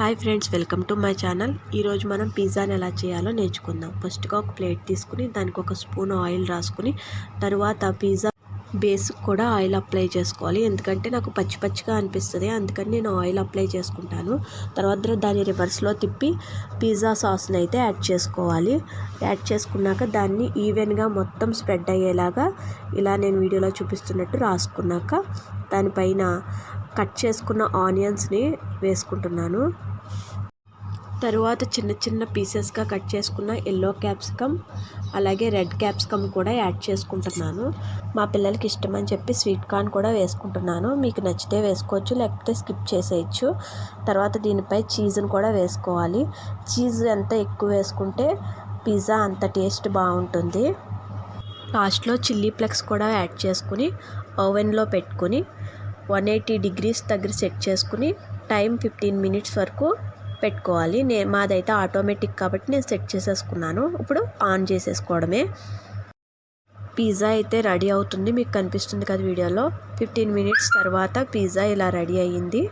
Hi friends welcome to my channel. ఈరోజు మనం పిజ్జాని ఎలా చేయాలో నేర్చుకుందాం. ఫస్ట్గా ఒక ప్లేట్ తీసుకుని దానికి ఒక స్పూన్ ఆయిల్ రాసుకుని తర్వాత పిజ్జా బేస్ కూడా ఆయిల్ అప్లై చేసుకోవాలి. ఎందుకంటే నాకు పచ్చి పచ్చిగా అనిపిస్తుంది. అందుకని నేను ఆయిల్ అప్లై చేసుకుంటాను. తర్వాత దాన్ని రివర్స్లో తిప్పి పిజ్జా సాస్ని అయితే యాడ్ చేసుకోవాలి. యాడ్ చేసుకున్నాక దాన్ని ఈవెన్గా మొత్తం స్ప్రెడ్ అయ్యేలాగా ఇలా నేను వీడియోలో చూపిస్తున్నట్టు రాసుకున్నాక దానిపైన కట్ చేసుకున్న ఆనియన్స్ని వేసుకుంటున్నాను. తరువాత చిన్న చిన్న పీసెస్గా కట్ చేసుకున్న ఎల్లో క్యాప్సికమ్ అలాగే రెడ్ క్యాప్సికమ్ కూడా యాడ్ చేసుకుంటున్నాను. మా పిల్లలకి ఇష్టం అని చెప్పి స్వీట్ కార్న్ కూడా వేసుకుంటున్నాను. మీకు నచ్చితే వేసుకోవచ్చు లేకపోతే స్కిప్ చేసేయచ్చు. తర్వాత దీనిపై చీజ్ని కూడా వేసుకోవాలి. చీజ్ ఎంత ఎక్కువ వేసుకుంటే పిజ్జా అంత టేస్ట్ బాగుంటుంది. లాస్ట్లో చిల్లీ ఫ్లెక్స్ కూడా యాడ్ చేసుకుని ఓవెన్లో పెట్టుకుని వన్ ఎయిటీ డిగ్రీస్ దగ్గర సెట్ చేసుకుని టైం ఫిఫ్టీన్ మినిట్స్ వరకు పెట్టుకోవాలి. నే మాదైతే ఆటోమేటిక్ కాబట్టి నేను సెట్ చేసేసుకున్నాను. ఇప్పుడు ఆన్ చేసేసుకోవడమే. పిజ్జా అయితే రెడీ అవుతుంది. మీకు కనిపిస్తుంది కదా వీడియోలో. ఫిఫ్టీన్ మినిట్స్ తర్వాత పిజ్జా ఇలా రెడీ అయ్యింది.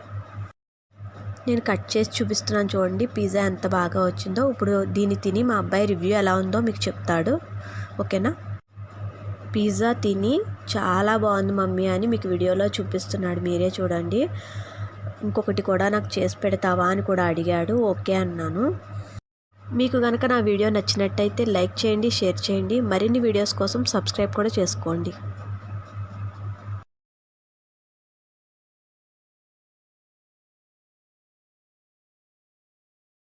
నేను కట్ చేసి చూపిస్తున్నాను చూడండి. పిజ్జా ఎంత బాగా వచ్చిందో. ఇప్పుడు దీన్ని తిని మా అబ్బాయి రివ్యూ ఎలా ఉందో మీకు చెప్తాడు. ఓకేనా? పిజ్జా తిని చాలా బాగుంది మమ్మీ అని మీకు వీడియోలో చూపిస్తున్నాడు. మీరే చూడండి. ఇంకొకటి కూడా నాకు చేసి పెడతావా అని కూడా అడిగాడు. ఓకే అన్నాను. మీకు కనుక నా వీడియో నచ్చినట్టయితే లైక్ చేయండి షేర్ చేయండి. మరిన్ని వీడియోస్ కోసం సబ్స్క్రైబ్ కూడా చేసుకోండి.